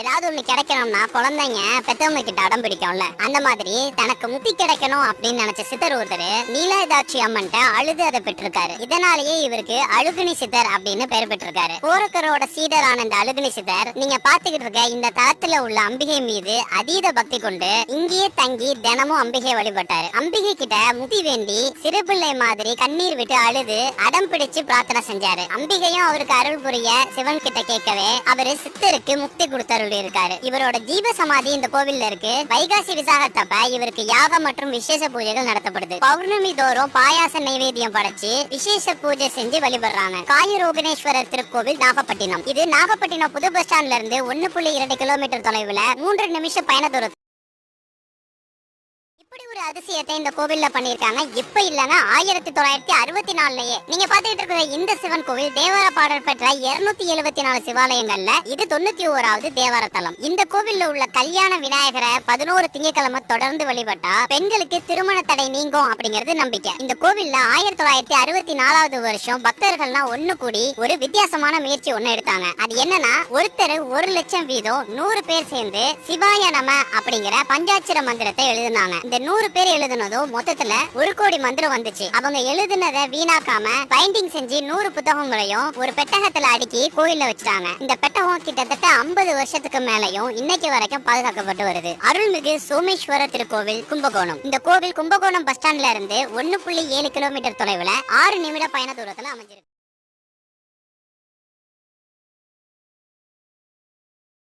ஏதாவது ஒண்ணு கிடைக்கணும்னா குழந்தைங்க பெத்தவங்க கிட்ட அடம் பிடிக்கும்ல. அந்த மாதிரி தனக்கு முத்தி கிடைக்கணும் அப்படின்னு நினைச்ச சித்தர் ஒருத்தர் நீலாதாட்சி அம்மன்ட்ட அழுது அதை பெற்றிருக்காரு. இதனாலேயே இவருக்கு அழுகுனி சித்தர் அப்படின்னு பெயர் பெற்றிருக்காரு. போரக்கரோட சீடரான இந்த அழுகுனி சித்தர் நீங்க பாத்துக்கிட்டு இருக்க இந்த தளத்துல உள்ள அம்பிகை மீது அதீத பக்தி கொண்டு இங்கேயே தங்கி தினமும் அம்பிகை வழிபட்டாரு. அம்பிகை கிட்ட முத்தி வேண்டி சிறுபிள்ளை மாதிரி கண்ணீர் விட்டு அழுது அடம் பிடிச்சு பிரார்த்தனை செஞ்சாரு. அம்பிகையும் அவருக்கு அருள் புரிய சிவன் கிட்ட கேட்கவே அவரு சித்தருக்கு முக்தி கொடுத்தருள் இருக்காரு. இவரோட ஜீவ சமாதி இந்த கோவில்ல இருக்கு. வைகாசி விசாகத்தப்ப இவருக்கு யாகம் மற்றும் விசேஷ பூஜைகள் நடத்தப்படுது. பௌர்ணமி தோறும் பாயாச நைவேத்தியம் படைச்சு விசேஷ பூஜை செஞ்சு வழிபடுறாங்க. காயரோகணேஸ்வரர் திருக்கோவில் நாகப்பட்டினம். இது நாகப்பட்டினம் புது பஸ் ஸ்டாண்ட்ல இருந்து ஒன்னு புள்ளி இரண்டு கிலோமீட்டர் தொலைவுல மூன்று நிமிஷம் பயண தூரத்தில். இப்படி அதிசயத்தை இந்த கோவில்ல பண்ணிருக்காங்க இப்ப இல்லங்க ஆயிரத்தி தொள்ளாயிரத்தி அறுபத்தி நாலுலயே. நீங்க பாத்துக்கிட்டு இருக்கிற இந்த சிவன் கோவில் தேவார பாடல் பெற்ற இருநூத்தி எழுபத்தி நாலு சிவாலயங்கள்ல இது தொண்ணூத்தி ஓராவது தேவார தலம் இந்த கோவில்ல உள்ள கல்யாண விநாயகரை பதினோரு திங்கக்கிழமை தொடர்ந்து வழிபட்டா பெண்களுக்கு திருமண தடை நீங்கும் அப்படிங்கிறது நம்பிக்கை. இந்த கோவில்ல ஆயிரத்தி தொள்ளாயிரத்தி அறுபத்தி நாலாவது வருஷம் பக்தர்கள்லாம் ஒண்ணு கூடி ஒரு வித்தியாசமான முயற்சி ஒண்ணு எடுத்தாங்க. அது என்னன்னா ஒருத்தர் ஒரு லட்சம் வீதம் நூறு பேர் சேர்ந்து சிவாய நம அப்படிங்கிற பஞ்சாட்சர மந்திரத்தை எழுதினாங்க. இந்த நூறு பேர் எழுதுனதும் மொத்தத்துல ஒரு கோடி மந்திரம் வந்துச்சு. அவங்க எழுதுனதை வீணாக்காம பைண்டிங் செஞ்சு நூறு புத்தகங்களையும் ஒரு பெட்டகத்துல அடுக்கி கோயில்ல வச்சுட்டாங்க. இந்த பெட்டகம் கிட்டத்தட்ட ஐம்பது வருஷத்துக்கு மேலையும் இன்னைக்கு வரைக்கும் பாதுகாக்கப்பட்டு வருது. அருள்மிகு சோமேஸ்வர திருக்கோவில் கும்பகோணம். இந்த கோவில் கும்பகோணம் பஸ் ஸ்டாண்ட்ல இருந்து ஒன்னு புள்ளி ஏழு கிலோமீட்டர் தொலைவுல ஆறு நிமிட பயண தூரத்துல அமைஞ்சிருக்கு.